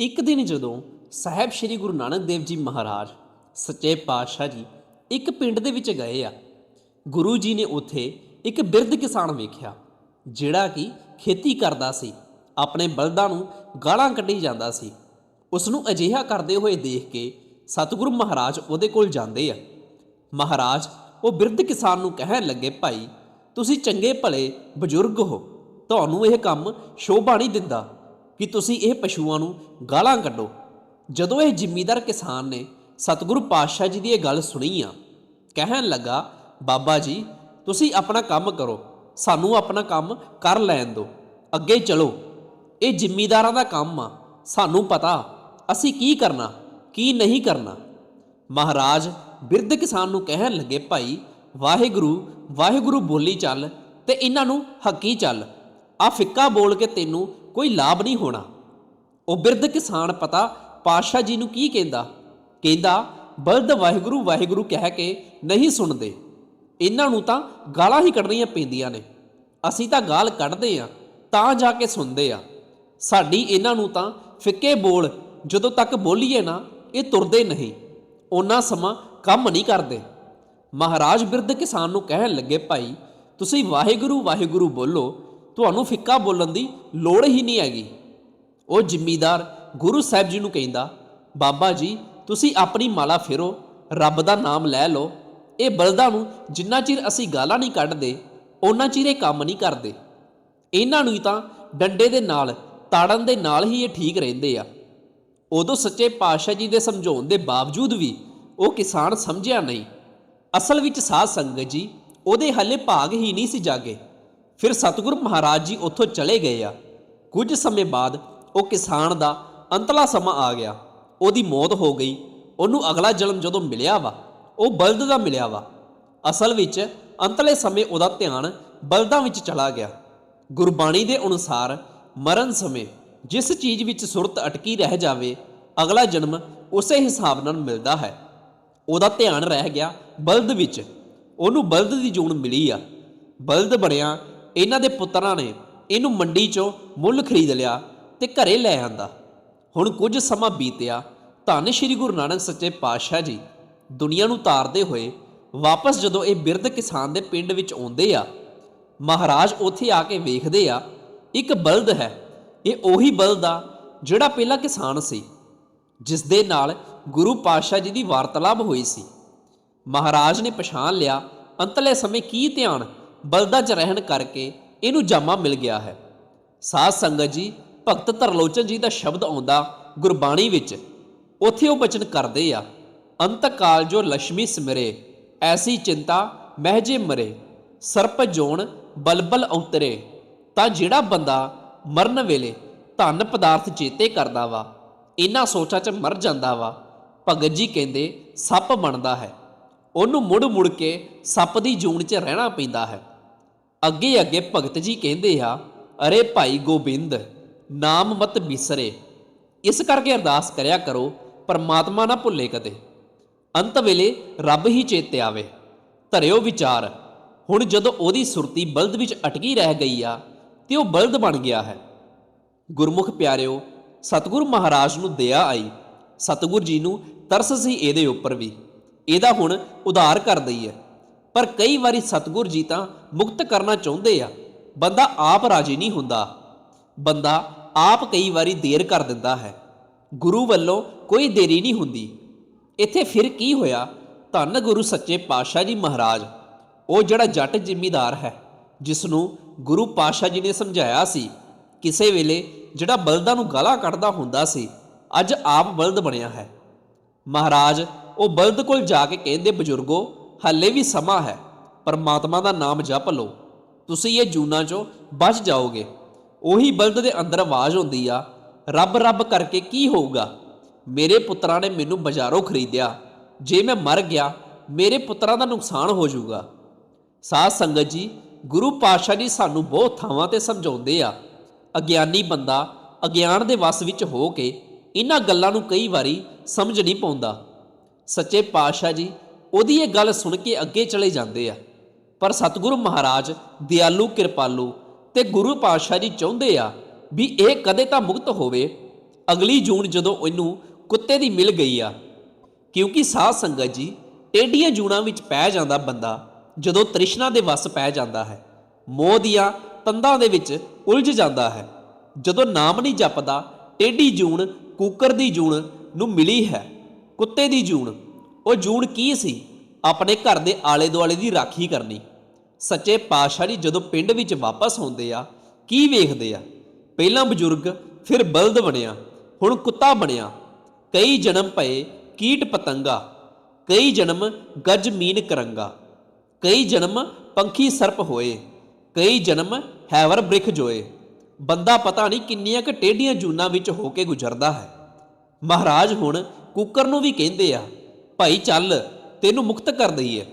ਇੱਕ ਦਿਨ ਜਦੋਂ ਸਾਹਿਬ ਸ੍ਰੀ ਗੁਰੂ ਨਾਨਕ ਦੇਵ ਜੀ ਮਹਾਰਾਜ ਸੱਚੇ ਪਾਤਸ਼ਾਹ ਜੀ ਇੱਕ ਪਿੰਡ ਦੇ ਵਿੱਚ ਗਏ ਆ, ਗੁਰੂ ਜੀ ਨੇ ਉੱਥੇ ਇੱਕ ਬਿਰਧ ਕਿਸਾਨ ਵੇਖਿਆ, ਜਿਹੜਾ ਕਿ ਖੇਤੀ ਕਰਦਾ ਸੀ, ਆਪਣੇ ਬਲਦਾਂ ਨੂੰ ਗਾਲਾਂ ਕੱਢੀ ਜਾਂਦਾ ਸੀ। ਉਸ ਨੂੰ ਅਜਿਹਾ ਕਰਦੇ ਹੋਏ ਦੇਖ ਕੇ ਸਤਿਗੁਰੂ ਮਹਾਰਾਜ ਉਹਦੇ ਕੋਲ ਜਾਂਦੇ ਆ। ਮਹਾਰਾਜ ਉਹ ਬਿਰਧ ਕਿਸਾਨ ਨੂੰ ਕਹਿਣ ਲੱਗੇ, ਭਾਈ, ਤੁਸੀਂ ਚੰਗੇ ਭਲੇ ਬਜ਼ੁਰਗ ਹੋ, ਤੁਹਾਨੂੰ ਇਹ ਕੰਮ ਸ਼ੋਭਾ ਨਹੀਂ ਦਿੰਦਾ। ਕਿ ਤੁਸੀਂ ਇਹ ਪਸ਼ੂਆਂ ਨੂੰ ਗਾਲਾਂ ਕੱਢੋ। ਜਦੋਂ ਇਹ ਜ਼ਿੰਮੀਦਾਰ ਕਿਸਾਨ ਨੇ ਸਤਿਗੁਰੂ ਪਾਤਸ਼ਾਹ ਜੀ ਦੀ ਇਹ ਗੱਲ ਸੁਣੀ ਆ, ਕਹਿਣ ਲੱਗਾ, ਬਾਬਾ ਜੀ, ਤੁਸੀਂ ਆਪਣਾ ਕੰਮ ਕਰੋ, ਸਾਨੂੰ ਆਪਣਾ ਕੰਮ ਕਰ ਲੈਣ ਦਿਓ, ਅੱਗੇ ਚਲੋ। ਇਹ ਜ਼ਿੰਮੀਦਾਰਾਂ ਦਾ ਕੰਮ ਆ, ਸਾਨੂੰ ਪਤਾ, ਅਸੀਂ ਕੀ ਕਰਨਾ, ਕੀ ਨਹੀਂ ਕਰਨਾ। ਮਹਾਰਾਜ ਬਿਰਧ ਕਿਸਾਨ ਨੂੰ ਕਹਿਣ ਲੱਗੇ, ਭਾਈ, ਵਾਹਿਗੁਰੂ ਵਾਹਿਗੁਰੂ ਬੋਲੀ ਚੱਲ ਤੇ ਇਹਨਾਂ ਨੂੰ ਹੱਕੀ ਚੱਲ। ਆ ਫਿੱਕਾ ਬੋਲ ਕੇ ਤੈਨੂੰ ਕੋਈ ਲਾਭ ਨਹੀਂ ਹੋਣਾ। ਉਹ ਬਿਰਧ ਕਿਸਾਨ ਪਤਾ ਪਾਤਸ਼ਾਹ ਜੀ ਨੂੰ ਕੀ ਕਹਿੰਦਾ? ਕਹਿੰਦਾ, ਬਲਦ ਵਾਹਿਗੁਰੂ ਵਾਹਿਗੁਰੂ ਕਹਿ ਕੇ ਨਹੀਂ ਸੁਣਦੇ। ਇਹਨਾਂ ਨੂੰ ਤਾਂ ਗਾਲਾਂ ਹੀ ਕੱਢਣੀਆਂ ਪੈਂਦੀਆਂ ਨੇ। ਅਸੀਂ ਤਾਂ ਗਾਲ ਕੱਢਦੇ ਆ, ਤਾਂ ਜਾ ਕੇ ਸੁਣਦੇ ਆ। ਸਾਡੀ ਇਹਨਾਂ ਨੂੰ ਤਾਂ ਫਿੱਕੇ ਬੋਲ ਜਦੋਂ ਤੱਕ ਬੋਲੀਏ ਨਾ, ਇਹ ਤੁਰਦੇ ਨਹੀਂ। ਉਹਨਾਂ ਸਮਾਂ ਕੰਮ ਨਹੀਂ ਕਰਦੇ। ਮਹਾਰਾਜ ਬਿਰਧ ਕਿਸਾਨ ਨੂੰ ਕਹਿਣ ਲੱਗੇ, ਭਾਈ, ਤੁਸੀਂ ਵਾਹਿਗੁਰੂ ਵਾਹਿਗੁਰੂ ਬੋਲੋ। ਤੁਹਾਨੂੰ ਫਿੱਕਾ ਬੋਲਣ ਦੀ ਲੋੜ ਹੀ ਨਹੀਂ ਹੈਗੀ। ਉਹ ਜ਼ਿਮੀਦਾਰ ਗੁਰੂ ਸਾਹਿਬ ਜੀ ਨੂੰ ਕਹਿੰਦਾ, ਬਾਬਾ ਜੀ, ਤੁਸੀਂ ਆਪਣੀ ਮਾਲਾ ਫੇਰੋ, ਰੱਬ ਦਾ ਨਾਮ ਲੈ ਲਓ। ਇਹ ਬਲਦਾਂ ਨੂੰ ਜਿੰਨਾ ਚਿਰ ਅਸੀਂ ਗਾਲਾਂ ਨਹੀਂ ਕੱਢਦੇ ਉਹਨਾਂ ਚਿਰ ਇਹ ਕੰਮ ਨਹੀਂ ਕਰਦੇ। ਇਹਨਾਂ ਨੂੰ ਤਾਂ ਡੰਡੇ ਦੇ ਨਾਲ, ਤਾੜਨ ਦੇ ਨਾਲ ਹੀ ਇਹ ਠੀਕ ਰਹਿੰਦੇ ਆ। ਉਦੋਂ ਸੱਚੇ ਪਾਤਸ਼ਾਹ ਜੀ ਦੇ ਸਮਝਾਉਣ ਦੇ ਬਾਵਜੂਦ ਵੀ ਉਹ ਕਿਸਾਨ ਸਮਝਿਆ ਨਹੀਂ। ਅਸਲ ਵਿੱਚ ਸਾਧ ਸੰਗਤ ਜੀ, ਉਹਦੇ ਹੱਲੇ ਭਾਗ ਹੀ ਨਹੀਂ ਸੀ ਜਾਗੇ। ਫਿਰ ਸਤਿਗੁਰ ਮਹਾਰਾਜ ਜੀ ਉੱਥੋਂ ਚਲੇ ਗਏ ਆ। ਕੁਝ ਸਮੇਂ ਬਾਅਦ ਉਹ ਕਿਸਾਨ ਦਾ ਅੰਤਲਾ ਸਮਾਂ ਆ ਗਿਆ। ਉਹਦੀ ਮੌਤ ਹੋ ਗਈ। ਉਹਨੂੰ ਅਗਲਾ ਜਨਮ ਜਦੋਂ ਮਿਲਿਆ ਵਾ, ਉਹ ਬਲਦ ਦਾ ਮਿਲਿਆ ਵਾ। ਅਸਲ ਵਿੱਚ ਅੰਤਲੇ ਸਮੇਂ ਉਹਦਾ ਧਿਆਨ ਬਲਦਾਂ ਵਿੱਚ ਚਲਾ ਗਿਆ। ਗੁਰਬਾਣੀ ਦੇ ਅਨੁਸਾਰ ਮਰਨ ਸਮੇਂ ਜਿਸ ਚੀਜ਼ ਵਿੱਚ ਸੁਰਤ ਅਟਕੀ ਰਹਿ ਜਾਵੇ, ਅਗਲਾ ਜਨਮ ਉਸੇ ਹਿਸਾਬ ਨਾਲ ਮਿਲਦਾ ਹੈ। ਉਹਦਾ ਧਿਆਨ ਰਹਿ ਗਿਆ ਬਲਦ ਵਿੱਚ। ਉਹਨੂੰ ਬਲਦ ਦੀ ਜੂਨ ਮਿਲੀ ਆ। ਬਲਦ ਬਣਿਆ ਇਹਨਾਂ ਦੇ ਪੁੱਤਰਾਂ ਨੇ ਇਹਨੂੰ ਮੰਡੀ 'ਚੋਂ ਮੁੱਲ ਖਰੀਦ ਲਿਆ ਤੇ ਘਰੇ ਲੈ ਆਂਦਾ। ਹੁਣ ਕੁਝ ਸਮਾਂ ਬੀਤਿਆ, ਧੰਨ ਸ਼੍ਰੀ ਗੁਰੂ ਨਾਨਕ ਸੱਚੇ ਪਾਤਸ਼ਾਹ ਜੀ, ਦੁਨੀਆ ਨੂੰ ਤਾਰਦੇ ਹੋਏ ਵਾਪਸ ਜਦੋਂ ਇਹ ਬਿਰਧ ਕਿਸਾਨ ਦੇ ਪਿੰਡ ਵਿੱਚ ਆਉਂਦੇ ਆ, ਮਹਾਰਾਜ ਉੱਥੇ ਆ ਕੇ ਵੇਖਦੇ ਆ, ਇੱਕ ਬਲਦ ਹੈ, ਇਹ ਉਹੀ ਬਲਦ ਆ ਜਿਹੜਾ ਪਹਿਲਾਂ ਕਿਸਾਨ ਸੀ ਜਿਸ ਦੇ ਨਾਲ ਗੁਰੂ ਪਾਤਸ਼ਾਹ ਜੀ ਦੀ ਵਾਰਤਾਲਾਪ ਹੋਈ ਸੀ। ਮਹਾਰਾਜ ਨੇ ਪਛਾਣ ਲਿਆ, ਅੰਤਲੇ ਸਮੇਂ ਕੀ ਧਿਆਨ ਬਲਦਾਂ 'ਚ ਰਹਿਣ ਕਰਕੇ ਇਹਨੂੰ ਜਾਮਾ ਮਿਲ ਗਿਆ ਹੈ। ਸਾਧ ਸੰਗਤ ਜੀ, ਭਗਤ ਤਰਲੋਚਨ ਜੀ ਦਾ ਸ਼ਬਦ ਆਉਂਦਾ ਗੁਰਬਾਣੀ ਵਿੱਚ। ਉੱਥੇ ਉਹ ਬਚਨ ਕਰਦੇ ਆ ਅੰਤ ਕਾਲ ਜੋ ਲక్ష్ਮੀ ਸਿਮਰੇ, ਐਸੀ ਚਿੰਤਾ ਮਹਿਜੇ ਮਰੇ। ਸਰਪ ਜੋਣ ਬਲਬਲ ਉਤਰੇ ਤਾਂ ਜਿਹੜਾ ਬੰਦਾ ਮਰਨ ਵੇਲੇ ਧਨ ਪਦਾਰਥ ਚੇਤੇ ਕਰਦਾ ਵਾ, ਇਹਨਾਂ ਸੋਚਾਂ 'ਚ ਮਰ ਜਾਂਦਾ ਵਾ। ਭਗਤ ਜੀ ਕਹਿੰਦੇ, ਸੱਪ ਬਣਦਾ ਹੈ। ਉਹਨੂੰ ਮੁੜ ਮੁੜ ਕੇ ਸੱਪ ਦੀ ਜੂਨ 'ਚ ਰਹਿਣਾ ਪੈਂਦਾ ਹੈ। ਅੱਗੇ ਅੱਗੇ ਭਗਤ ਜੀ ਕਹਿੰਦੇ ਆ, ਅਰੇ ਭਾਈ ਗੋਬਿੰਦ, ਨਾਮ ਮਤ ਬਿਸਰੇ ਇਸ ਕਰਕੇ ਅਰਦਾਸ ਕਰਿਆ ਕਰੋ, ਪਰਮਾਤਮਾ ਨਾ ਭੁੱਲੇ ਕਦੇ। ਅੰਤ ਵੇਲੇ ਰੱਬ ਹੀ ਚੇਤੇ ਆਵੇ। ਧਰਿਓ ਵਿਚਾਰ। ਹੁਣ ਜਦੋਂ ਉਹਦੀ ਸੁਰਤੀ ਬਲਦ ਵਿੱਚ ਅਟਕੀ ਰਹਿ ਗਈ ਆ, ਤੇ ਉਹ ਬਲਦ ਬਣ ਗਿਆ ਹੈ। ਗੁਰਮੁਖ ਪਿਆਰਿਓ, ਸਤਿਗੁਰੂ ਮਹਾਰਾਜ ਨੂੰ ਦਇਆ ਆਈ। ਸਤਿਗੁਰ ਜੀ ਨੂੰ ਤਰਸ ਸੀ ਇਹਦੇ ਉੱਪਰ ਵੀ। ਇਹਦਾ ਹੁਣ ਉਧਾਰ ਕਰ ਦਈ ਹੈ ਪਰ ਕਈ ਵਾਰੀ ਸਤਿਗੁਰ ਜੀ ਤਾਂ ਮੁਕਤ ਕਰਨਾ ਚਾਹੁੰਦੇ ਆ। ਬੰਦਾ ਆਪ ਰਾਜੀ ਨਹੀਂ ਹੁੰਦਾ। ਬੰਦਾ ਆਪ ਕਈ ਵਾਰੀ ਦੇਰ ਕਰ ਦਿੰਦਾ ਹੈ। ਗੁਰੂ ਵੱਲੋਂ ਕੋਈ ਦੇਰੀ ਨਹੀਂ ਹੁੰਦੀ। ਇੱਥੇ ਫਿਰ ਕੀ ਹੋਇਆ? ਧੰਨ ਗੁਰੂ ਸੱਚੇ ਪਾਤਸ਼ਾਹ ਜੀ ਮਹਾਰਾਜ। ਉਹ ਜਿਹੜਾ ਜੱਟ ਜ਼ਿਮੀਦਾਰ ਹੈ ਜਿਸ ਨੂੰ ਗੁਰੂ ਪਾਤਸ਼ਾਹ ਜੀ ਨੇ ਸਮਝਾਇਆ ਸੀ, ਕਿਸੇ ਵੇਲੇ ਜਿਹੜਾ ਬਲਦਾਂ ਨੂੰ ਗਾਲਾਂ ਕੱਢਦਾ ਹੁੰਦਾ ਸੀ, ਅੱਜ ਆਪ ਬਲਦ ਬਣਿਆ ਹੈ। ਮਹਾਰਾਜ ਉਹ ਬਲਦ ਕੋਲ ਜਾ ਕੇ ਕਹਿੰਦੇ, ਬਜ਼ੁਰਗੋ, ਹੱਲੇ ਵੀ ਸਮਾਂ ਹੈ। ਪਰਮਾਤਮਾ ਦਾ ਨਾਮ ਜਪ ਲਓ। ਤੁਸੀਂ ਇਹ ਜੂਨਾ ਚੋਂ ਬਚ ਜਾਓਗੇ। ਉਹੀ ਬਲਦ ਦੇ ਅੰਦਰ ਆਵਾਜ਼ ਹੁੰਦੀ ਆ, ਰੱਬ ਰੱਬ ਕਰਕੇ ਕੀ ਹੋਊਗਾ? ਮੇਰੇ ਪੁੱਤਰਾਂ ਨੇ ਮੈਨੂੰ ਬਾਜ਼ਾਰੋਂ ਖਰੀਦਿਆ। ਜੇ ਮੈਂ ਮਰ ਗਿਆ, ਮੇਰੇ ਪੁੱਤਰਾਂ ਦਾ ਨੁਕਸਾਨ ਹੋ ਜਾਊਗਾ। ਸਾਧ ਸੰਗਤ ਜੀ, ਗੁਰੂ ਪਾਤਸ਼ਾਹ ਜੀ ਸਾਨੂੰ ਬਹੁਤ ਥਾਵਾਂ ਤੇ ਸਮਝਾਉਂਦੇ ਆ। ਅਗਿਆਨੀ ਬੰਦਾ ਅਗਿਆਨ ਦੇ ਵਸ ਵਿੱਚ ਹੋ ਕੇ ਇਹਨਾਂ ਗੱਲਾਂ ਨੂੰ ਕਈ ਵਾਰੀ ਸਮਝ ਨਹੀਂ ਪਾਉਂਦਾ। ਸੱਚੇ ਪਾਤਸ਼ਾਹ ਜੀ, ਉਹਦੀ ਇਹ ਗੱਲ ਸੁਣ ਕੇ ਅੱਗੇ ਚਲੇ ਜਾਂਦੇ ਆ। ਪਰ ਸਤਿਗੁਰੂ ਮਹਾਰਾਜ, ਦਿਆਲੂ, ਕਿਰਪਾਲੂ ਤੇ ਗੁਰੂ ਪਾਤਸ਼ਾਹ ਜੀ ਚਾਹੁੰਦੇ ਆ ਵੀ ਇਹ ਕਦੇ ਤਾਂ ਮੁਕਤ ਹੋਵੇ। ਅਗਲੀ ਜੂਨ ਜਦੋਂ ਇਹਨੂੰ ਕੁੱਤੇ ਦੀ ਮਿਲ ਗਈ ਆ, ਕਿਉਂਕਿ ਸਾਧ ਸੰਗਤ ਜੀ ਟੇਡੀਆਂ ਜੂਣਾਂ ਵਿੱਚ ਪੈ ਜਾਂਦਾ ਬੰਦਾ, ਜਦੋਂ ਤ੍ਰਿਸ਼ਨਾ ਦੇ ਵਸ ਪੈ ਜਾਂਦਾ ਹੈ, ਮੋਹ ਦੀਆਂ ਤੰਦਾਂ ਦੇ ਵਿੱਚ ਉਲਝ ਜਾਂਦਾ ਹੈ। ਜਦੋਂ ਨਾਮ ਨਹੀਂ ਜਪਦਾ ਟੇਡੀ ਜੂਣ ਕੂਕਰ ਦੀ ਜੂਣ ਨੂੰ ਮਿਲੀ ਹੈ। ਕੁੱਤੇ ਦੀ ਜੂਣ। ਉਹ ਜੂਣ ਕੀ ਸੀ? ਆਪਣੇ ਘਰ ਦੇ ਆਲੇ ਦੁਆਲੇ ਦੀ ਰਾਖੀ ਕਰਨੀ। ਸੱਚੇ ਪਾਤਸ਼ਾਹ ਜੀ ਜਦੋਂ ਪਿੰਡ ਵਿੱਚ ਵਾਪਸ ਆਉਂਦੇ ਆ, ਕੀ ਵੇਖਦੇ ਆ? ਪਹਿਲਾਂ ਬਜ਼ੁਰਗ, ਫਿਰ ਬਲਦ ਬਣਿਆ, ਹੁਣ ਕੁੱਤਾ ਬਣਿਆ। ਕਈ ਜਨਮ ਪਏ ਕੀਟ ਪਤੰਗਾ, ਕਈ ਜਨਮ ਗੱਜ ਮੀਨ ਕਰੰਗਾ, ਕਈ ਜਨਮ ਪੰਖੀ ਸਰਪ ਹੋਏ, ਕਈ ਜਨਮ ਹੈਵਰ ਬ੍ਰਿਖ ਜੋਏ। ਬੰਦਾ ਪਤਾ ਨਹੀਂ ਕਿੰਨੀਆਂ ਕੁ ਟੇਢੀਆਂ ਜੂਨਾਂ ਵਿੱਚ ਹੋ ਕੇ ਗੁਜ਼ਰਦਾ ਹੈ। ਮਹਾਰਾਜ ਹੁਣ ਕੁੱਕਰ ਨੂੰ ਵੀ ਕਹਿੰਦੇ ਆ, ਭਾਈ ਚੱਲ, ਤੈਨੂੰ ਮੁਕਤ ਕਰ ਦਈਏ।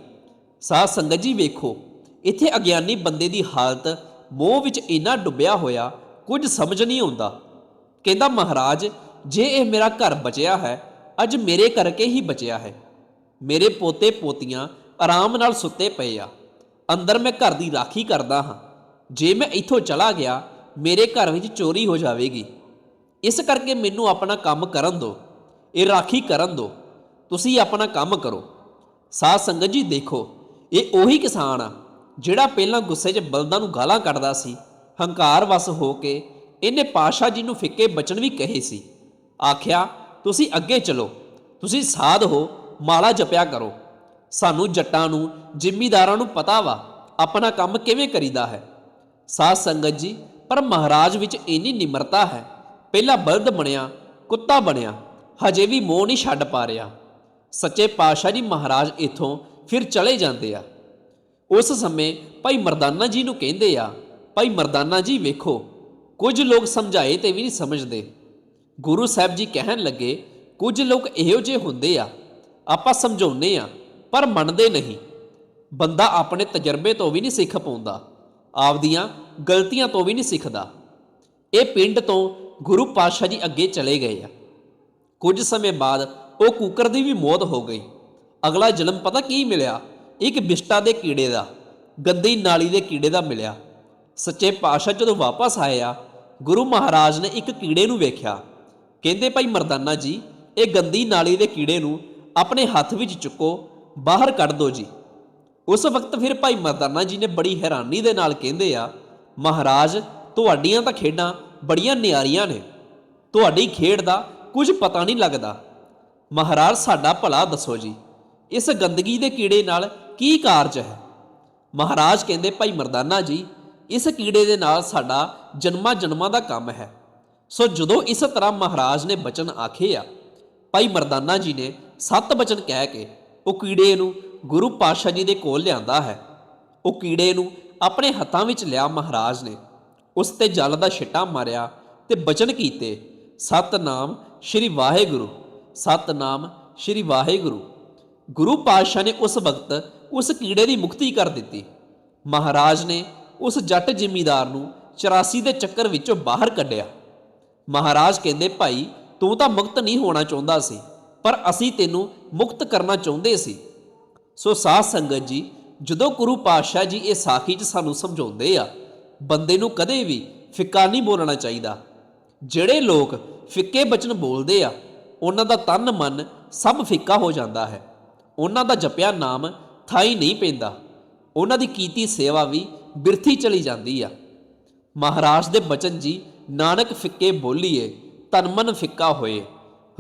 ਸਾਧ ਸੰਗਤ ਜੀ ਵੇਖੋ, ਇੱਥੇ ਅਗਿਆਨੀ ਬੰਦੇ ਦੀ ਹਾਲਤ ਮੋਹ ਵਿੱਚ ਇੰਨਾ ਡੁੱਬਿਆ ਹੋਇਆ, ਕੁਝ ਸਮਝ ਨਹੀਂ ਆਉਂਦਾ। ਕਹਿੰਦਾ, ਮਹਾਰਾਜ, ਜੇ ਇਹ ਮੇਰਾ ਘਰ ਬਚਿਆ ਹੈ, ਅੱਜ ਮੇਰੇ ਕਰਕੇ ਹੀ ਬਚਿਆ ਹੈ। ਮੇਰੇ ਪੋਤੇ ਪੋਤੀਆਂ ਆਰਾਮ ਨਾਲ ਸੁੱਤੇ ਪਏ ਆ। ਅੰਦਰ ਮੈਂ ਘਰ ਦੀ ਰਾਖੀ ਕਰਦਾ ਹਾਂ। ਜੇ ਮੈਂ ਇੱਥੋਂ ਚਲਾ ਗਿਆ, ਮੇਰੇ ਘਰ ਵਿੱਚ ਚੋਰੀ ਹੋ ਜਾਵੇਗੀ। ਇਸ ਕਰਕੇ ਮੈਨੂੰ ਆਪਣਾ ਕੰਮ ਕਰਨ ਦਿਓ। ਇਹ ਰਾਖੀ ਕਰਨ ਦਿਓ ਤੁਸੀਂ ਆਪਣਾ ਕੰਮ ਕਰੋ। ਸਾਧ ਸੰਗਤ ਜੀ ਦੇਖੋ, ਇਹ ਉਹੀ ਕਿਸਾਨ ਆ, ਜਿਹੜਾ ਪਹਿਲਾਂ ਗੁੱਸੇ 'ਚ ਬਲਦਾਂ ਨੂੰ ਗਾਲਾਂ ਕੱਢਦਾ ਸੀ, ਹੰਕਾਰ ਵਸ ਹੋ ਕੇ ਇਹਨੇ ਪਾਸ਼ਾ ਜੀ ਨੂੰ ਫਿੱਕੇ ਬਚਨ ਵੀ ਕਹੇ ਸੀ। ਆਖਿਆ, ਤੁਸੀਂ ਅੱਗੇ ਚਲੋ, ਤੁਸੀਂ ਸਾਧ ਹੋ, ਮਾਲਾ ਜਪਿਆ ਕਰੋ। ਸਾਨੂੰ ਜੱਟਾਂ ਨੂੰ, ਜ਼ਿੰਮੀਦਾਰਾਂ ਨੂੰ ਪਤਾ ਵਾ, ਆਪਣਾ ਕੰਮ ਕਿਵੇਂ ਕਰੀਦਾ ਹੈ। ਸਾਧ ਸੰਗਤ ਜੀ, ਪਰ ਮਹਾਰਾਜ ਵਿੱਚ ਇੰਨੀ ਨਿਮਰਤਾ ਹੈ, ਪਹਿਲਾਂ ਬਲਦ ਬਣਿਆ, ਕੁੱਤਾ ਬਣਿਆ ਹਜੇ ਵੀ ਮੋਹ ਨਹੀਂ ਛੱਡ ਪਾ ਰਿਹਾ। ਸੱਚੇ ਪਾਤਸ਼ਾਹ ਜੀ ਮਹਾਰਾਜ ਇਥੋਂ ਫਿਰ ਚਲੇ ਜਾਂਦੇ ਆ। ਉਸ ਸਮੇਂ ਭਾਈ ਮਰਦਾਨਾ ਜੀ ਨੂੰ ਕਹਿੰਦੇ ਆ, ਭਾਈ ਮਰਦਾਨਾ ਜੀ ਵੇਖੋ, ਕੁਝ ਲੋਕ ਸਮਝਾਏ ਤੇ ਵੀ ਨਹੀਂ ਸਮਝਦੇ। ਗੁਰੂ ਸਾਹਿਬ ਜੀ ਕਹਿਣ ਲੱਗੇ, ਕੁਝ ਲੋਕ ਇਹੋ ਜਿਹੇ ਹੁੰਦੇ ਆ, ਆਪਾਂ ਸਮਝਾਉਂਦੇ ਆ, ਪਰ ਮੰਨਦੇ ਨਹੀਂ। ਬੰਦਾ ਆਪਣੇ ਤਜਰਬੇ ਤੋਂ ਵੀ ਨਹੀਂ ਸਿੱਖ ਪਾਉਂਦਾ, ਆਪਦੀਆਂ ਗਲਤੀਆਂ ਤੋਂ ਵੀ ਨਹੀਂ ਸਿੱਖਦਾ। ਇਹ ਪਿੰਡ ਤੋਂ ਗੁਰੂ ਪਾਤਸ਼ਾਹ ਜੀ ਅੱਗੇ ਚਲੇ ਗਏ ਆ। ਕੁਝ ਸਮੇਂ ਬਾਅਦ ਉਹ ਕੁੱਕਰ ਦੀ ਵੀ ਮੌਤ ਹੋ ਗਈ। ਅਗਲਾ ਜਨਮ ਪਤਾ ਕੀ ਮਿਲਿਆ? ਇੱਕ ਬਿਸ਼ਟਾ ਦੇ ਕੀੜੇ ਦਾ, ਗੰਦੀ ਨਾਲੀ ਦੇ ਕੀੜੇ ਦਾ ਮਿਲਿਆ। ਸੱਚੇ ਪਾਤਸ਼ਾਹ ਜਦੋਂ ਵਾਪਸ ਆਏ ਆ, ਗੁਰੂ ਮਹਾਰਾਜ ਨੇ ਇੱਕ ਕੀੜੇ ਨੂੰ ਵੇਖਿਆ। ਕਹਿੰਦੇ, ਭਾਈ ਮਰਦਾਨਾ ਜੀ, ਇਹ ਗੰਦੀ ਨਾਲੀ ਦੇ ਕੀੜੇ ਨੂੰ ਆਪਣੇ ਹੱਥ ਵਿੱਚ ਚੁੱਕੋ, ਬਾਹਰ ਕੱਢ ਦਿਓ ਜੀ। ਉਸ ਵਕਤ ਫਿਰ ਭਾਈ ਮਰਦਾਨਾ ਜੀ ਨੇ ਬੜੀ ਹੈਰਾਨੀ ਦੇ ਨਾਲ ਕਹਿੰਦੇ ਆ, ਮਹਾਰਾਜ, ਤੁਹਾਡੀਆਂ ਤਾਂ ਖੇਡਾਂ ਬੜੀਆਂ ਨਿਆਰੀਆਂ ਨੇ। ਤੁਹਾਡੀ ਖੇਡ ਦਾ ਕੁਝ ਪਤਾ ਨਹੀਂ ਲੱਗਦਾ। ਮਹਾਰਾਜ, ਸਾਡਾ ਭਲਾ ਦੱਸੋ ਜੀ, ਇਸ ਗੰਦਗੀ ਦੇ ਕੀੜੇ ਨਾਲ ਕੀ ਕਾਰਜ ਹੈ? ਮਹਾਰਾਜ ਕਹਿੰਦੇ, ਭਾਈ ਮਰਦਾਨਾ ਜੀ, ਇਸ ਕੀੜੇ ਦੇ ਨਾਲ ਸਾਡਾ ਜਨਮਾਂ ਜਨਮਾਂ ਦਾ ਕੰਮ ਹੈ। ਸੋ ਜਦੋਂ ਇਸ ਤਰ੍ਹਾਂ ਮਹਾਰਾਜ ਨੇ ਬਚਨ ਆਖੇ ਆ, ਭਾਈ ਮਰਦਾਨਾ ਜੀ ਨੇ ਸੱਤ ਬਚਨ ਕਹਿ ਕੇ ਉਹ ਕੀੜੇ ਨੂੰ ਗੁਰੂ ਪਾਤਸ਼ਾਹ ਜੀ ਦੇ ਕੋਲ ਲਿਆਂਦਾ ਹੈ। ਉਹ ਕੀੜੇ ਨੂੰ ਆਪਣੇ ਹੱਥਾਂ ਵਿੱਚ ਲਿਆ ਮਹਾਰਾਜ ਨੇ। ਉਸ ਤੇ ਜਲ ਦਾ ਛਿੱਟਾ ਮਾਰਿਆ ਤੇ ਬਚਨ ਕੀਤੇ, ਸਤਨਾਮ ਸ਼੍ਰੀ ਵਾਹਿਗੁਰੂ, ਸਤਨਾਮ ਸ਼੍ਰੀ ਵਾਹਿਗੁਰੂ। ਗੁਰੂ ਪਾਤਸ਼ਾਹ ਨੇ ਉਸ ਵਕਤ ਉਸ ਕੀੜੇ ਦੀ ਮੁਕਤੀ ਕਰ ਦਿੱਤੀ। ਮਹਾਰਾਜ ਨੇ ਉਸ ਜੱਟ ਜ਼ਿਮੀਦਾਰ ਨੂੰ 84 ਦੇ ਚੱਕਰ ਵਿੱਚੋਂ ਬਾਹਰ ਕੱਢਿਆ। ਮਹਾਰਾਜ ਕਹਿੰਦੇ, ਭਾਈ, ਤੂੰ ਤਾਂ ਮੁਕਤ ਨਹੀਂ ਹੋਣਾ ਚਾਹੁੰਦਾ ਸੀ, ਪਰ ਅਸੀਂ ਤੈਨੂੰ ਮੁਕਤ ਕਰਨਾ ਚਾਹੁੰਦੇ ਸੀ। ਸੋ ਸਾਧ ਸੰਗਤ ਜੀ, ਜਦੋਂ ਗੁਰੂ ਪਾਤਸ਼ਾਹ ਜੀ ਇਹ ਸਾਖੀ 'ਚ ਸਾਨੂੰ ਸਮਝਾਉਂਦੇ ਆ, ਬੰਦੇ ਨੂੰ ਕਦੇ ਵੀ ਫਿੱਕਾ ਨਹੀਂ ਬੋਲਣਾ ਚਾਹੀਦਾ। ਜਿਹੜੇ ਲੋਕ ਫਿੱਕੇ ਬਚਨ ਬੋਲਦੇ ਆ, ਉਹਨਾਂ ਦਾ ਤਨ ਮਨ ਸਭ ਫਿੱਕਾ ਹੋ ਜਾਂਦਾ ਹੈ। ਉਹਨਾਂ ਦਾ ਜਪਿਆ ਨਾਮ ਥਾਈ ਨਹੀਂ ਪੈਂਦਾ। ਉਹਨਾਂ ਦੀ ਕੀਤੀ ਸੇਵਾ ਵੀ ਬਿਰਥੀ ਚਲੀ ਜਾਂਦੀ ਆ। ਮਹਾਰਾਜ ਦੇ ਬਚਨ ਜੀ, ਨਾਨਕ ਫਿੱਕੇ ਬੋਲੀਏ, ਤਨ ਮਨ ਫਿੱਕਾ ਹੋਏ।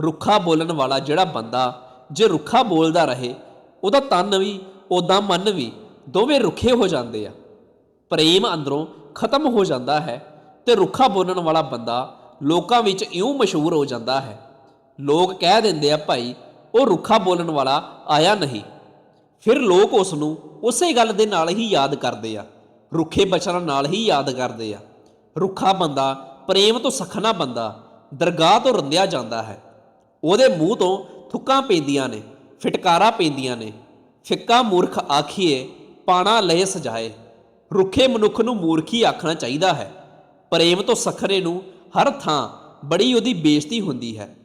ਰੁੱਖਾ ਬੋਲਣ ਵਾਲਾ ਜਿਹੜਾ ਬੰਦਾ, ਜੇ ਰੁੱਖਾ ਬੋਲਦਾ ਰਹੇ, ਉਹਦਾ ਤਨ ਵੀ, ਉਹਦਾ ਮਨ ਵੀ ਦੋਵੇਂ ਰੁੱਖੇ ਹੋ ਜਾਂਦੇ ਆ। ਪ੍ਰੇਮ ਅੰਦਰੋਂ ਖਤਮ ਹੋ ਜਾਂਦਾ ਹੈ ਤੇ ਰੁੱਖਾ ਬੋਲਣ ਵਾਲਾ ਬੰਦਾ ਲੋਕਾਂ ਵਿੱਚ ਇਉਂ ਮਸ਼ਹੂਰ ਹੋ ਜਾਂਦਾ ਹੈ। ਲੋਕ ਕਹਿ ਦਿੰਦੇ ਆ, ਭਾਈ, ਉਹ ਰੁੱਖਾ ਬੋਲਣ ਵਾਲਾ ਆਇਆ ਨਹੀਂ। ਫਿਰ ਲੋਕ ਉਸ ਨੂੰ ਉਸੇ ਗੱਲ ਦੇ ਨਾਲ ਹੀ ਯਾਦ ਕਰਦੇ ਆ। ਰੁੱਖੇ ਬਚਨਾਂ ਨਾਲ ਹੀ ਯਾਦ ਕਰਦੇ ਆ। ਰੁੱਖਾ ਬੰਦਾ ਪ੍ਰੇਮ ਤੋਂ ਸਖਣਾ ਬੰਦਾ, ਦਰਗਾਹ ਤੋਂ ਰੰਦਿਆ ਜਾਂਦਾ ਹੈ। ਉਹਦੇ ਮੂੰਹ ਤੋਂ ਥੁੱਕਾਂ ਪੈਂਦੀਆਂ ਨੇ, ਫਟਕਾਰਾਂ ਪੈਂਦੀਆਂ ਨੇ। ਫਿੱਕਾ ਮੂਰਖ ਆਖੀਏ, ਪਾਣਾ ਲਏ ਸਜਾਏ। ਰੁੱਖੇ ਮਨੁੱਖ ਨੂੰ ਮੂਰਖੀ ਆਖਣਾ ਚਾਹੀਦਾ ਹੈ। ਪ੍ਰੇਮ ਤੋਂ ਸਖਰੇ ਨੂੰ ਹਰ ਥਾਂ ਬੜੀ ਉਹਦੀ ਬੇਇੱਜ਼ਤੀ ਹੁੰਦੀ ਹੈ।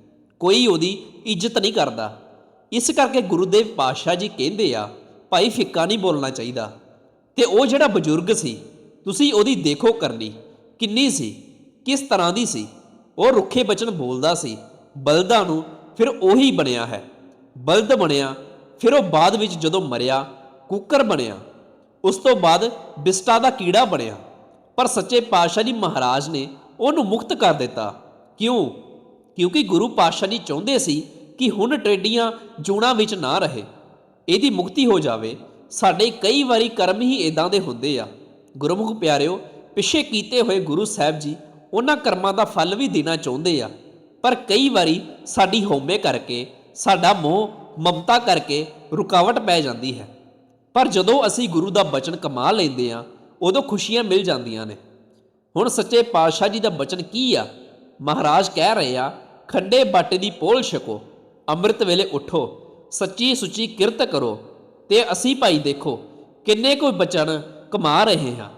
ਕੋਈ ਉਹਦੀ ਇੱਜ਼ਤ ਨਹੀਂ ਕਰਦਾ। ਇਸ ਕਰਕੇ ਗੁਰੂਦੇਵ ਪਾਤਸ਼ਾਹ ਜੀ ਕਹਿੰਦੇ ਆ, ਭਾਈ, ਫਿੱਕਾ ਨਹੀਂ ਬੋਲਣਾ ਚਾਹੀਦਾ। ਤੇ ਉਹ ਜਿਹੜਾ ਬਜ਼ੁਰਗ ਸੀ, ਤੁਸੀਂ ਉਹਦੀ ਦੇਖੋ ਕਰਨੀ। ਕਿੰਨੀ ਸੀ? ਕਿਸ ਤਰ੍ਹਾਂ ਦੀ ਸੀ? ਉਹ ਰੁੱਖੇ ਬਚਨ ਬੋਲਦਾ ਸੀ। ਬਲਦਾਂ ਨੂੰ ਫਿਰ ਉਹੀ ਬਣਿਆ ਹੈ। ਬਲਦ ਬਣਿਆ, ਫਿਰ ਉਹ ਬਾਅਦ ਵਿੱਚ ਜਦੋਂ ਮਰਿਆ, ਕੁੱਕਰ ਬਣਿਆ। ਉਸ ਤੋਂ ਬਾਅਦ ਬਿਸਟਾ ਦਾ ਕੀੜਾ ਬਣਿਆ। ਪਰ ਸੱਚੇ ਪਾਤਸ਼ਾਹ ਜੀ ਮਹਾਰਾਜ ਨੇ ਉਹਨੂੰ ਮੁਕਤ ਕਰ ਦਿੱਤਾ। ਕਿਉਂ? ਕਿਉਂਕਿ ਗੁਰੂ ਪਾਤਸ਼ਾਹ ਜੀ ਚਾਹੁੰਦੇ ਸੀ ਕਿ ਹੁਣ ਟਰੇਡੀਆਂ ਜੂਣਾ ਵਿੱਚ ਨਾ ਰਹੇ। ਇਹਦੀ ਮੁਕਤੀ ਹੋ ਜਾਵੇ। ਸਾਡੇ ਕਈ ਵਾਰੀ ਕਰਮ ਹੀ ਇਦਾਂ ਦੇ ਹੁੰਦੇ ਆ। ਗੁਰਮੁਖ ਪਿਆਰਿਓ, ਪਿੱਛੇ ਕੀਤੇ ਹੋਏ ਗੁਰੂ ਸਾਹਿਬ ਜੀ ਉਹਨਾਂ ਕਰਮਾਂ ਦਾ ਫਲ ਵੀ ਦੇਣਾ ਚਾਹੁੰਦੇ ਆ। ਪਰ ਕਈ ਵਾਰੀ ਸਾਡੀ ਹਉਮੈ ਕਰਕੇ, ਸਾਡਾ ਮੋਹ ਮਮਤਾ ਕਰਕੇ ਰੁਕਾਵਟ ਪੈ ਜਾਂਦੀ ਹੈ। ਪਰ ਜਦੋਂ ਅਸੀਂ ਗੁਰੂ ਦਾ ਬਚਨ ਕਮਾ ਲੈਂਦੇ ਆ, ਉਦੋਂ ਖੁਸ਼ੀਆਂ ਮਿਲ ਜਾਂਦੀਆਂ ਨੇ। ਹੁਣ ਸੱਚੇ ਪਾਤਸ਼ਾਹ ਜੀ ਦਾ ਬਚਨ ਕੀ ਆ? ਮਹਾਰਾਜ ਕਹਿ ਰਹੇ ਆ, ਖੰਡੇ ਬਾਟੇ ਦੀ ਪੋਲ ਛਕੋ, ਅੰਮ੍ਰਿਤ ਵੇਲੇ ਉਠੋ, ਸੱਚੀ ਸੁੱਚੀ ਕਿਰਤ ਕਰੋ, ਤੇ ਅਸੀਂ ਭਾਈ ਦੇਖੋ ਕਿੰਨੇ ਕੋਈ ਬਚਨ ਕਮਾ ਰਹੇ ਹਾਂ।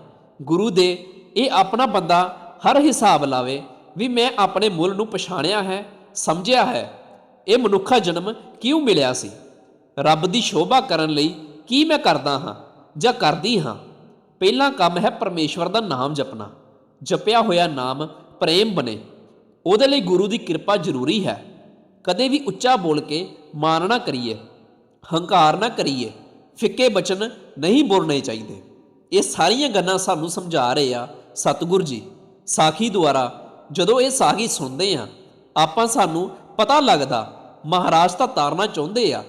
ਗੁਰੂ ਦੇ ਇਹ ਆਪਣਾ ਬੰਦਾ ਹਰ ਹਿਸਾਬ ਲਾਵੇ ਵੀ ਮੈਂ ਆਪਣੇ ਮੁੱਲ ਨੂੰ ਪਛਾਣਿਆ ਹੈ, ਸਮਝਿਆ ਹੈ, ਇਹ ਮਨੁੱਖਾ ਜਨਮ ਕਿਉਂ ਮਿਲਿਆ ਸੀ? ਰੱਬ ਦੀ ਸ਼ੋਭਾ ਕਰਨ ਲਈ ਕੀ ਮੈਂ ਕਰਦਾ ਹਾਂ ਜਾਂ ਕਰਦੀ ਹਾਂ? ਪਹਿਲਾ ਕੰਮ ਹੈ ਪਰਮੇਸ਼ਵਰ ਦਾ ਨਾਮ ਜਪਣਾ। ਜਪਿਆ ਹੋਇਆ ਨਾਮ ਪ੍ਰੇਮ ਬਣੇ। ਉਹਦੇ ਲਈ ਗੁਰੂ ਦੀ ਕਿਰਪਾ ਜ਼ਰੂਰੀ ਹੈ। ਕਦੇ ਵੀ ਉੱਚਾ ਬੋਲ ਕੇ ਮਾਣ ਨਾ ਕਰੀਏ, ਹੰਕਾਰ ਨਾ ਕਰੀਏ, ਫਿੱਕੇ ਬਚਨ ਨਹੀਂ ਬੋਲਣੇ ਚਾਹੀਦੇ। ਇਹ ਸਾਰੀਆਂ ਗੱਲਾਂ ਸਾਨੂੰ ਸਮਝਾ ਰਹੇ ਆ ਸਤਿਗੁਰ ਜੀ। ਸਾਖੀ ਦੁਆਰਾ ਜਦੋਂ ਇਹ ਸਾਖੀ ਸੁਣਦੇ ਆ, ਆਪਾਂ ਸਾਨੂੰ ਪਤਾ ਲੱਗਦਾ, ਮਹਾਰਾਜ ਤਾਂ ਤਾਰਨਾ ਚਾਹੁੰਦੇ ਆ,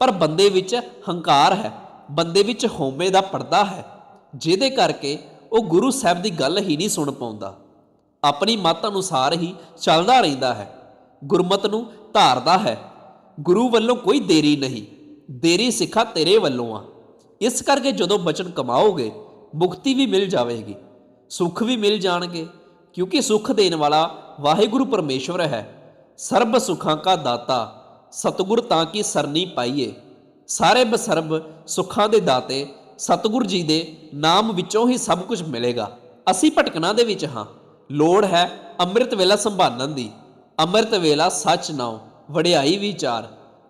ਪਰ ਬੰਦੇ ਵਿੱਚ ਹੰਕਾਰ ਹੈ, ਬੰਦੇ ਵਿੱਚ ਹਉਮੈ ਦਾ ਪਰਦਾ ਹੈ, ਜਿਹਦੇ ਕਰਕੇ ਉਹ ਗੁਰੂ ਸਾਹਿਬ ਦੀ ਗੱਲ ਹੀ ਨਹੀਂ ਸੁਣ ਪਾਉਂਦਾ। ਆਪਣੀ ਮਤ ਅਨੁਸਾਰ ਹੀ ਚੱਲਦਾ ਰਹਿੰਦਾ ਹੈ। ਗੁਰਮਤ ਨੂੰ ਧਾਰਦਾ ਹੈ। ਗੁਰੂ ਵੱਲੋਂ ਕੋਈ ਦੇਰੀ ਨਹੀਂ। ਦੇਰੀ ਸਿੱਖਾ ਤੇਰੇ ਵੱਲੋਂ ਆ। ਇਸ ਕਰਕੇ ਜਦੋਂ ਬਚਨ ਕਮਾਓਗੇ, ਮੁਕਤੀ ਵੀ ਮਿਲ ਜਾਵੇਗੀ। ਸੁੱਖ ਵੀ ਮਿਲ ਜਾਣਗੇ। ਕਿਉਂਕਿ ਸੁੱਖ ਦੇਣ ਵਾਲਾ ਵਾਹਿਗੁਰੂ ਪਰਮੇਸ਼ਵਰ ਹੈ। ਸਰਬ ਸੁੱਖਾਂ ਕਾ ਦਾਤਾ, ਸਤਿਗੁਰ ਤਾਂ ਕੀ ਸਰਨੀ ਪਾਈਏ। ਸਾਰੇ ਬਸਰਬ ਸੁੱਖਾਂ ਦੇ ਦਾਤੇ ਸਤਿਗੁਰੂ ਜੀ ਦੇ ਨਾਮ ਵਿੱਚੋਂ ਹੀ ਸਭ ਕੁਝ ਮਿਲੇਗਾ। ਅਸੀਂ ਭਟਕਣਾ ਦੇ ਵਿੱਚ ਹਾਂ। ਲੋੜ ਹੈ ਅੰਮ੍ਰਿਤ ਵੇਲਾ ਸੰਭਾਲਣ ਦੀ। ਅੰਮ੍ਰਿਤ ਵੇਲਾ ਸੱਚ ਨਾਉ, ਵਡਿਆਈ ਵਿਚਾਰ।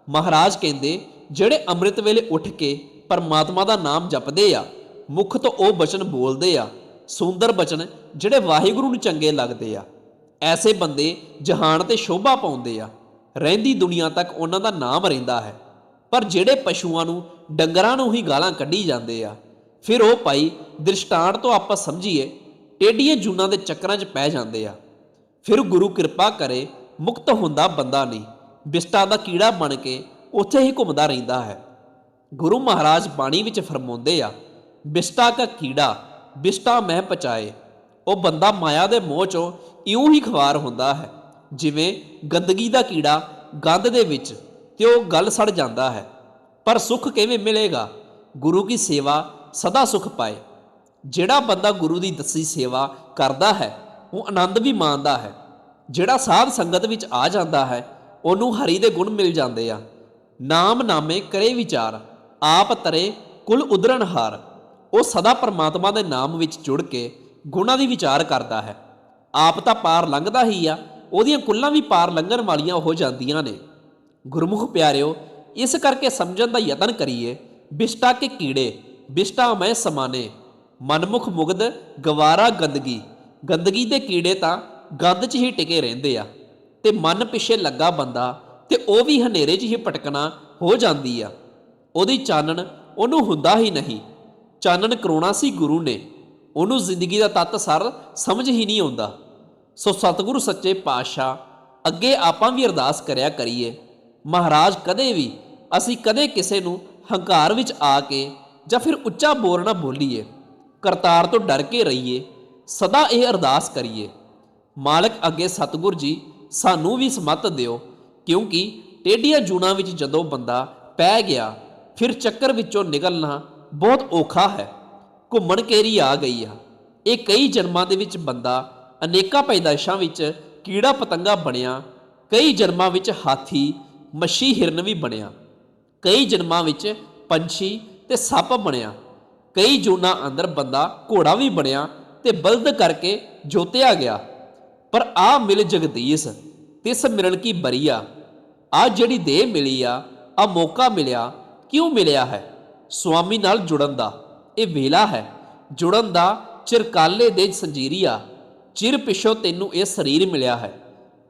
ਮਹਾਰਾਜ ਕਹਿੰਦੇ, ਜਿਹੜੇ ਅੰਮ੍ਰਿਤ ਵੇਲੇ ਉੱਠ ਕੇ ਪਰਮਾਤਮਾ ਦਾ ਨਾਮ ਜਪਦੇ ਆ, ਮੁਖ ਤੋਂ ਉਹ ਬਚਨ ਬੋਲਦੇ ਆ। ਸੁੰਦਰ ਬਚਨ ਜਿਹੜੇ ਵਾਹਿਗੁਰੂ ਨੂੰ ਚੰਗੇ ਲੱਗਦੇ ਆ। ਐਸੇ ਬੰਦੇ ਜਹਾਨ ਤੇ ਸ਼ੋਭਾ ਪਾਉਂਦੇ ਆ। ਰਹਿੰਦੀ ਦੁਨੀਆ ਤੱਕ ਉਹਨਾਂ ਦਾ ਨਾਮ ਰਹਿੰਦਾ ਹੈ। ਪਰ ਜਿਹੜੇ ਪਸ਼ੂਆਂ ਨੂੰ ਡੰਗਰਾਂ ਨੂੰ ਹੀ ਗਾਲਾਂ ਕੱਢੀ ਜਾਂਦੇ ਆ, ਫਿਰ ਉਹ ਭਾਈ ਦ੍ਰਿਸ਼ਟਾਂਤ ਤੋਂ ਆਪਾਂ ਸਮਝੀਏ ਟੇਡੀਆਂ ਜੂਨਾਂ ਦੇ ਚੱਕਰਾਂ 'ਚ ਪੈ ਜਾਂਦੇ ਆ। ਫਿਰ ਗੁਰੂ ਕਿਰਪਾ ਕਰੇ, ਮੁਕਤ ਹੁੰਦਾ ਬੰਦਾ ਨਹੀਂ, ਬਿਸਟਾ ਦਾ ਕੀੜਾ ਬਣ ਕੇ ਉੱਥੇ ਹੀ ਘੁੰਮਦਾ ਰਹਿੰਦਾ ਹੈ। ਗੁਰੂ ਮਹਾਰਾਜ ਬਾਣੀ ਵਿੱਚ ਫਰਮਾਉਂਦੇ ਆ, ਬਿਸਟਾ ਕਾ ਕੀੜਾ, ਬਿਸਟਾ ਮਹਿ ਪਚਾਏ, ਉਹ ਬੰਦਾ ਮਾਇਆ ਦੇ ਮੋਹ ਚੋਂ ਇਉਂ ਹੀ ਖਵਾਰ ਹੁੰਦਾ ਹੈ, ਜਿਵੇਂ ਗੰਦਗੀ ਦਾ ਕੀੜਾ ਗੰਦ ਦੇ ਵਿੱਚ ਤੇ ਉਹ ਗਲ ਸੜ ਜਾਂਦਾ ਹੈ। ਪਰ ਸੁੱਖ ਕਿਵੇਂ ਮਿਲੇਗਾ? ਗੁਰੂ ਕੀ ਸੇਵਾ ਸਦਾ ਸੁਖ ਪਾਏ। ਜਿਹੜਾ ਬੰਦਾ ਗੁਰੂ ਦੀ ਦੱਸੀ ਸੇਵਾ ਕਰਦਾ ਹੈ, ਉਹ ਆਨੰਦ ਵੀ ਮਾਣਦਾ ਹੈ। ਜਿਹੜਾ ਸਾਧ ਸੰਗਤ ਵਿੱਚ ਆ ਜਾਂਦਾ ਹੈ, ਉਹਨੂੰ ਹਰੀ ਦੇ ਗੁਣ ਮਿਲ ਜਾਂਦੇ ਆ। ਨਾਮ ਨਾਮੇ ਕਰੇ ਵਿਚਾਰ, ਆਪ ਤਰੇ ਕੁਲ ਉਦਰਨਹਾਰ ਉਹ ਸਦਾ ਪਰਮਾਤਮਾ ਦੇ ਨਾਮ ਵਿੱਚ ਜੁੜ ਕੇ ਗੁਣਾਂ ਦੀ ਵਿਚਾਰ ਕਰਦਾ ਹੈ। ਆਪ ਤਾਂ ਪਾਰ ਲੰਘਦਾ ਹੀ ਆ, ਉਹਦੀਆਂ ਕੁੱਲਾਂ ਵੀ ਪਾਰ ਲੰਘਣ ਵਾਲੀਆਂ ਹੋ ਜਾਂਦੀਆਂ ਨੇ। ਗੁਰਮੁਖ ਪਿਆਰਿਓ, ਇਸ ਕਰਕੇ ਸਮਝਣ ਦਾ ਯਤਨ ਕਰੀਏ, ਬਿਸ਼ਟਾ ਕੇ ਕੀੜੇ, ਬਿਸ਼ਟਾ ਮੈਂ ਸਮਾਨੇ। ਮਨਮੁਖ ਮੁਗਦ ਗਵਾਰਾ ਗੰਦਗੀ। ਗੰਦਗੀ ਦੇ ਕੀੜੇ ਤਾਂ ਗੰਦ 'ਚ ਹੀ ਟਿਕੇ ਰਹਿੰਦੇ ਆ। ਤੇ ਮਨ ਪਿੱਛੇ ਲੱਗਾ ਬੰਦਾ, ਤੇ ਉਹ ਵੀ ਹਨੇਰੇ 'ਚ ਹੀ ਭਟਕਣਾ ਹੋ ਜਾਂਦੀ ਆ। ਉਹਦੀ ਚਾਨਣ ਉਹਨੂੰ ਹੁੰਦਾ ਹੀ ਨਹੀਂ। ਚਾਨਣ ਕਰੋਨਾ ਸੀ ਗੁਰੂ ਨੇ। ਉਹਨੂੰ ਜ਼ਿੰਦਗੀ ਦਾ ਤੱਤ ਸਰ ਸਮਝ ਹੀ ਨਹੀਂ ਆਉਂਦਾ। ਸੋ ਸਤਿਗੁਰੂ ਸੱਚੇ ਪਾਤਸ਼ਾਹ, ਅੱਗੇ ਆਪਾਂ ਵੀ ਅਰਦਾਸ ਕਰਿਆ ਕਰੀਏ। ਮਹਾਰਾਜ ਕਦੇ ਵੀ ਅਸੀਂ ਕਦੇ ਕਿਸੇ ਨੂੰ ਹੰਕਾਰ ਵਿੱਚ ਆ ਕੇ ਜਾਂ ਫਿਰ ਉੱਚਾ ਬੋਲ ਨਾ ਬੋਲੀਏ, ਕਰਤਾਰ ਤੋਂ ਡਰ ਕੇ ਰਹੀਏ, ਸਦਾ ਇਹ ਅਰਦਾਸ ਕਰੀਏ। ਮਾਲਕ ਅੱਗੇ ਸਤਿਗੁਰ ਜੀ, ਸਾਨੂੰ ਵੀ ਸਮਤ ਦਿਓ, ਕਿਉਂਕਿ ਟੇਡੀਆਂ ਜੂਣਾ ਵਿੱਚ ਜਦੋਂ ਬੰਦਾ ਪੈ ਗਿਆ, ਫਿਰ ਚੱਕਰ ਵਿੱਚੋਂ ਨਿਕਲਣਾ ਬਹੁਤ ਔਖਾ ਹੈ। ਘੁੰਮਣ ਕੇਰੀ ਆ ਗਈ ਆ। ਇਹ ਕਈ ਜਨਮਾਂ ਦੇ ਵਿੱਚ ਬੰਦਾ ਅਨੇਕਾਂ ਪੈਦਾਇਸ਼ਾਂ ਵਿੱਚ ਕੀੜਾ ਪਤੰਗਾ ਬਣਿਆ, ਕਈ ਜਨਮਾਂ ਵਿੱਚ ਹਾਥੀ ਮੱਛੀ ਹਿਰਨ ਵੀ ਬਣਿਆ। ਕਈ ਜਨਮਾਂ ਵਿੱਚ ਪੰਛੀ ਤੇ ਸੱਪ ਬਣਿਆ। ਕਈ ਜੂਨਾਂ ਅੰਦਰ ਬੰਦਾ ਘੋੜਾ ਵੀ ਬਣਿਆ ਤੇ ਬਲਦ ਕਰਕੇ ਜੋਤਿਆ ਗਿਆ। ਪਰ ਆ ਮਿਲ ਜਗਦੀਸ਼, ਤਿਸ ਮਿਲਣ ਕੀ ਬਰੀਆ। ਆ ਜਿਹੜੀ ਦੇਹ ਮਿਲੀ ਆ ਆ ਮੌਕਾ ਮਿਲਿਆ, ਕਿਉਂ ਮਿਲਿਆ ਹੈ? ਸੁਆਮੀ ਨਾਲ ਜੁੜਨ ਦਾ ਇਹ ਵੇਲਾ ਹੈ। ਜੁੜਨ ਦਾ ਚਿਰਕਾਲੇ ਦੇ ਸੰਜੀਰੀਆ ਚਿਰ ਪਿਛੋਂ ਤੈਨੂੰ ਇਹ ਸਰੀਰ ਮਿਲਿਆ ਹੈ।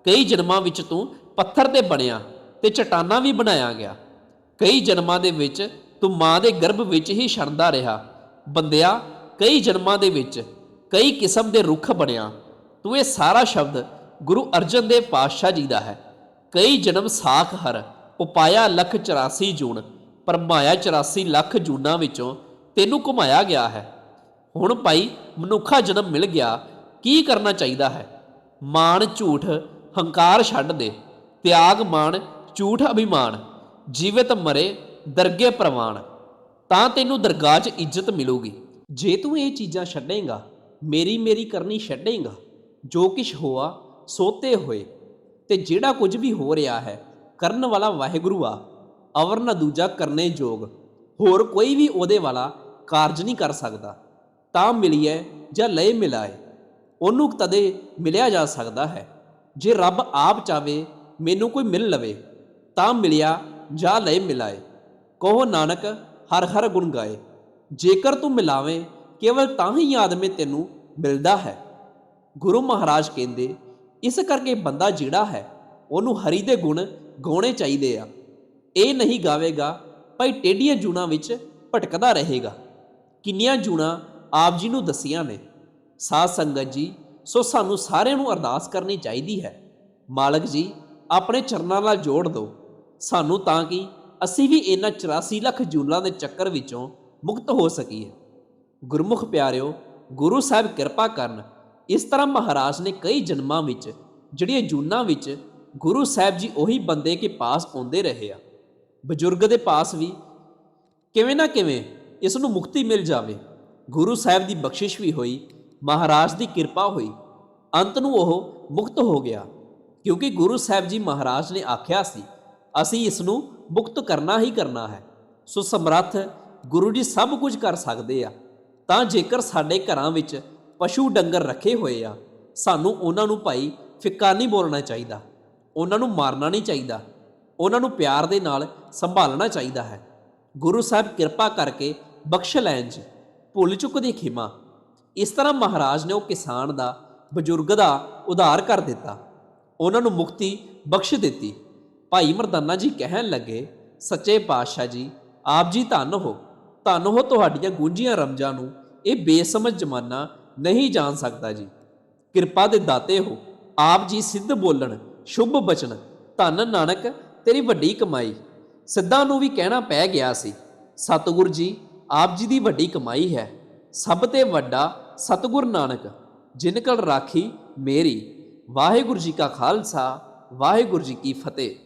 ਕਈ ਜਨਮਾਂ ਵਿੱਚ ਤੂੰ ਪੱਥਰ ਤੇ ਬਣਿਆ। ਤੇ ਚਟਾਨਾਂ ਵੀ ਬਣਾਇਆ ਗਿਆ। ਕਈ ਜਨਮਾਂ ਦੇ ਵਿੱਚ ਤੂੰ ਮਾਂ ਦੇ ਗਰਭ ਵਿੱਚ ਹੀ ਛੜਦਾ ਰਿਹਾ। ਬੰਦਿਆ, ਕਈ ਜਨਮਾਂ ਦੇ ਵਿੱਚ ਕਈ ਕਿਸਮ ਦੇ ਰੁੱਖ ਬਣਿਆ। ਤੂੰ ਇਹ ਸਾਰਾ ਸ਼ਬਦ ਗੁਰੂ ਅਰਜਨ ਦੇਵ ਪਾਤਸ਼ਾਹ ਜੀ ਦਾ ਹੈ। ਕਈ ਜਨਮ ਸਾਖ ਹਰ, ਉਪਾਇਆ ਲੱਖ 84 ਜੂਨ ਪਰਮਾਇਆ 84 ਲੱਖ ਜੂਨਾਂ ਵਿੱਚੋਂ ਤੈਨੂੰ ਘੁਮਾਇਆ ਗਿਆ ਹੈ। ਹੁਣ ਭਾਈ, ਮਨੁੱਖਾ ਜਨਮ ਮਿਲ ਗਿਆ, ਕੀ ਕਰਨਾ ਚਾਹੀਦਾ ਹੈ? ਮਾਣ ਝੂਠ, ਹੰਕਾਰ ਛੱਡ ਦੇ। ਤਿਆਗ ਮਾਣ ਝੂਠ ਅਭਿਮਾਨ, ਜੀਵਤ ਮਰੇ, ਦਰਗੇ ਪ੍ਰਵਾਨ, ਤਾਂ ਤੈਨੂੰ ਦਰਗਾਹ 'ਚ ਇੱਜ਼ਤ ਮਿਲੂਗੀ। ਜੇ ਤੂੰ ਇਹ ਚੀਜ਼ਾਂ ਛੱਡੇਂਗਾ, ਮੇਰੀ ਮੇਰੀ ਕਰਨੀ ਛੱਡੇਂਗਾ, ਜੋ ਕਿਛ ਹੋਆ, ਸੋਤੇ ਹੋਏ, ਤੇ ਜਿਹੜਾ ਕੁਝ ਵੀ ਹੋ ਰਿਹਾ ਹੈ, ਕਰਨ ਵਾਲਾ ਵਾਹਿਗੁਰੂ ਆ, ਅਵਰ ਨਾ ਦੂਜਾ ਕਰਨੇ ਯੋਗ। ਹੋਰ ਕੋਈ ਵੀ ਉਹਦੇ ਵਾਲਾ ਕਾਰਜ ਨਹੀਂ ਕਰ ਸਕਦਾ। ਤਾਂ ਮਿਲੀਏ ਜਾਂ ਲਏ ਮਿਲਾਏ, ਉਹਨੂੰ ਤਦੇ ਮਿਲਿਆ ਜਾ ਸਕਦਾ ਹੈ। ਜੇ ਰੱਬ ਆਪ ਚਾਵੇ, ਮੈਨੂੰ ਕੋਈ ਮਿਲ ਲਵੇ। ਤਾਂ ਮਿਲਿਆ, ਜਾਂ ਲਏ ਮਿਲਾਏ। ਕਹੋ ਨਾਨਕ, ਹਰ ਹਰ ਗੁਣ ਗਾਏ। ਜੇਕਰ ਤੂੰ ਮਿਲਾਵੇਂ, ਕੇਵਲ ਤਾਂ ਹੀ ਆਦਮੇ ਤੈਨੂੰ ਮਿਲਦਾ ਹੈ। ਗੁਰੂ ਮਹਾਰਾਜ ਕਹਿੰਦੇ, ਇਸ ਕਰਕੇ ਬੰਦਾ ਜਿਹੜਾ ਹੈ, ਉਹਨੂੰ ਹਰੀ ਦੇ ਗੁਣ ਗਾਉਣੇ ਚਾਹੀਦੇ ਆ। ਇਹ ਨਹੀਂ ਗਾਵੇਗਾ, ਭਾਈ ਟੇਡੀਆਂ ਜੂਣਾ ਵਿੱਚ ਭਟਕਦਾ ਰਹੇਗਾ। ਕਿੰਨੀਆਂ ਜੂਣਾ ਆਪ ਜੀ ਨੂੰ ਦਸੀਆਂ ਨੇ। ਸਾਧ ਸੰਗਤ ਜੀ, ਸੋ ਸਾਨੂੰ ਸਾਰਿਆਂ ਨੂੰ ਅਰਦਾਸ ਕਰਨੀ ਚਾਹੀਦੀ ਹੈ। ਮਾਲਕ ਜੀ, ਆਪਣੇ ਚਰਨਾਂ ਨਾਲ ਜੋੜ ਦਿਓ। ਸਾਨੂੰ ਤਾਂ ਕਿ ਅਸੀਂ ਵੀ ਇਹਨਾਂ 84 ਲੱਖ ਜੂਨਾਂ ਦੇ ਚੱਕਰ ਵਿੱਚੋਂ ਮੁਕਤ ਹੋ ਸਕੀਏ। ਗੁਰਮੁਖ ਪਿਆਰਿਓ, ਗੁਰੂ ਸਾਹਿਬ ਕਿਰਪਾ ਕਰਨ, ਇਸ ਤਰ੍ਹਾਂ ਮਹਾਰਾਜ ਨੇ ਕਈ ਜਨਮਾਂ ਵਿੱਚ, ਜਿਹੜੀਆਂ ਜੂਨਾਂ ਵਿੱਚ ਗੁਰੂ ਸਾਹਿਬ ਜੀ ਉਹੀ ਬੰਦੇ ਕੇ ਪਾਸ ਆਉਂਦੇ ਰਹੇ ਆ। ਬਜ਼ੁਰਗ ਦੇ ਪਾਸ ਵੀ ਕਿਵੇਂ ਨਾ ਕਿਵੇਂ ਇਸ ਨੂੰ ਮੁਕਤੀ ਮਿਲ ਜਾਵੇ। ਗੁਰੂ ਸਾਹਿਬ ਦੀ ਬਖਸ਼ਿਸ਼ ਵੀ ਹੋਈ, ਮਹਾਰਾਜ ਦੀ ਕਿਰਪਾ ਹੋਈ, ਅੰਤ ਨੂੰ ਉਹ ਮੁਕਤ ਹੋ ਗਿਆ। ਕਿਉਂਕਿ ਗੁਰੂ ਸਾਹਿਬ ਜੀ ਮਹਾਰਾਜ ਨੇ ਆਖਿਆ ਸੀ ਅਸੀਂ ਇਸ ਨੂੰ ਮੁਕਤ ਕਰਨਾ ਹੀ ਕਰਨਾ ਹੈ। ਸੋ ਸਮਰੱਥ ਗੁਰੂ ਜੀ ਸਭ ਕੁਝ ਕਰ ਸਕਦੇ ਆ। ਤਾਂ ਜੇਕਰ ਸਾਡੇ ਘਰਾਂ ਵਿੱਚ ਪਸ਼ੂ ਡੰਗਰ ਰੱਖੇ ਹੋਏ ਆ, ਸਾਨੂੰ ਉਹਨਾਂ ਨੂੰ ਭਾਈ ਫਿੱਕਾ ਨਹੀਂ ਬੋਲਣਾ ਚਾਹੀਦਾ। ਉਹਨਾਂ ਨੂੰ ਮਾਰਨਾ ਨਹੀਂ ਚਾਹੀਦਾ। ਉਹਨਾਂ ਨੂੰ ਪਿਆਰ ਦੇ ਨਾਲ ਸੰਭਾਲਣਾ ਚਾਹੀਦਾ ਹੈ। ਗੁਰੂ ਸਾਹਿਬ ਕਿਰਪਾ ਕਰਕੇ ਬਖਸ਼ ਲੈਣ ਜੀ। ਭੁੱਲ ਚੁੱਕ ਦੀ ਖਿਮਾ। ਇਸ ਤਰ੍ਹਾਂ ਮਹਾਰਾਜ ਨੇ ਉਹ ਕਿਸਾਨ ਦਾ, ਬਜ਼ੁਰਗ ਦਾ ਉਧਾਰ ਕਰ ਦਿੱਤਾ। ਉਹਨਾਂ ਨੂੰ ਮੁਕਤੀ ਬਖਸ਼ ਦਿੱਤੀ। ਭਾਈ ਮਰਦਾਨਾ ਜੀ ਕਹਿਣ ਲੱਗੇ, ਸੱਚੇ ਪਾਤਸ਼ਾਹ ਜੀ, ਆਪ ਜੀ ਧੰਨ ਹੋ। ਧੰਨ ਹੋ ਤੁਹਾਡੀਆਂ ਗੂੰਜੀਆਂ ਰਮਜਾਂ ਨੂੰ। ਇਹ ਬੇਸਮਝ ਜਮਾਨਾ ਨਹੀਂ ਜਾਣ ਸਕਦਾ ਜੀ। ਕਿਰਪਾ ਦੇ ਦਾਤੇ ਹੋ, ਆਪ ਜੀ ਸਿੱਧ ਬੋਲਣ, ਸ਼ੁਭ ਬਚਨ। ਧੰਨ ਨਾਨਕ, ਤੇਰੀ ਵੱਡੀ ਕਮਾਈ। ਸਿੱਧਾਂ ਨੂੰ ਵੀ ਕਹਿਣਾ ਪੈ ਗਿਆ ਸੀ। ਸਤਿਗੁਰ ਜੀ, ਆਪ ਜੀ ਦੀ ਵੱਡੀ ਕਮਾਈ ਹੈ। ਸਭ ਤੇ ਵੱਡਾ ਸਤਿਗੁਰ ਨਾਨਕ, ਜਿਨ ਕਲ ਰਾਖੀ ਮੇਰੀ। ਵਾਹਿਗੁਰੂ ਜੀ ਕਾ ਖਾਲਸਾ, ਵਾਹਿਗੁਰੂ ਜੀ ਕੀ ਫਤਿਹ।